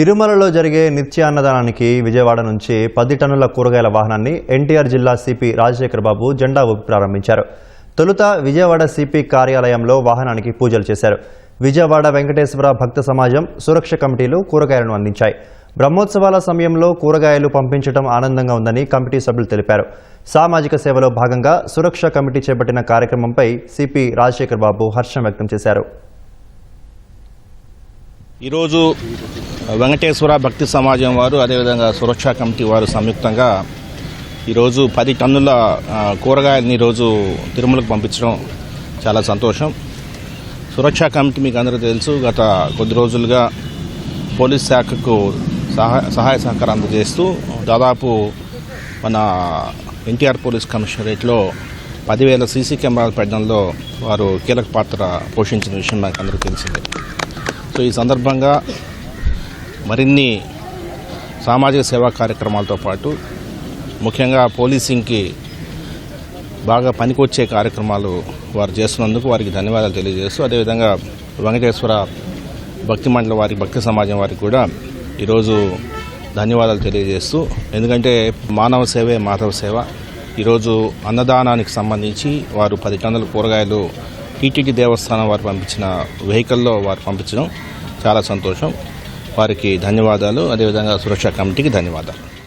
తిరుమలలో జరిగే నిత్య అన్నదానానికి విజయవాడ నుంచి పది టన్నుల కూరగాయల వాహనాన్ని ఎన్టీఆర్ జిల్లా సిపి రాజశేఖర్ బాబు జెండా ఊపి ప్రారంభించారు. తొలుత విజయవాడ సిపి కార్యాలయంలో వాహనానికి పూజలు చేశారు. విజయవాడ వెంకటేశ్వర భక్త సమాజం సురక్ష కమిటీలు కూరగాయలను అందించాయి. బ్రహ్మోత్సవాల సమయంలో కూరగాయలు పంపించడం ఆనందంగా ఉందని కమిటీ సభ్యులు తెలిపారు. సామాజిక సేవలో భాగంగా సురక్ష కమిటీ చేపట్టిన కార్యక్రమంపై సిపి రాజశేఖర్ బాబు హర్షం వ్యక్తం చేశారు. ఈరోజు వెంకటేశ్వర భక్తి సమాజం వారు అదేవిధంగా సురక్షా కమిటీ వారు సంయుక్తంగా ఈరోజు పది టన్నుల ఆ, కూరగాయలని ఈరోజు తిరుమలకు పంపించడం చాలా సంతోషం. సురక్షా కమిటీ మీకు అందరూ తెలుసు గత కొద్ది రోజులుగా పోలీస్ శాఖకు సహాయ సహాయ సహకారం అందజేస్తూ దాదాపు మన ఎన్టీఆర్ పోలీస్ కమిషనరేట్లో పదివేల సీసీ కెమెరాలు పెట్టడంలో వారు కీలక పాత్ర పోషించిన విషయం నాకు అందరికీ తెలిసిందే. సో ఈ సందర్భంగా మరిన్ని సామాజిక సేవా కార్యక్రమాలతో పాటు ముఖ్యంగా పోలీసింగ్కి బాగా పనికొచ్చే కార్యక్రమాలు వారు చేస్తున్నందుకు వారికి ధన్యవాదాలు తెలియజేస్తూ అదేవిధంగా వెంకటేశ్వర భక్తి మండలి వారి భక్తి సమాజం వారికి కూడా ఈరోజు ధన్యవాదాలు తెలియజేస్తూ ఎందుకంటే మానవ సేవే మాధవ సేవ. ఈరోజు అన్నదానానికి సంబంధించి వారు పది టన్నుల కూరగాయలు టీటీడీ దేవస్థానం వారు పంపించిన వెహికల్లో వారు పంపించడం చాలా సంతోషం. వారికి ధన్యవాదాలు. అదేవిధంగా సురక్షా కమిటీకి ధన్యవాదాలు.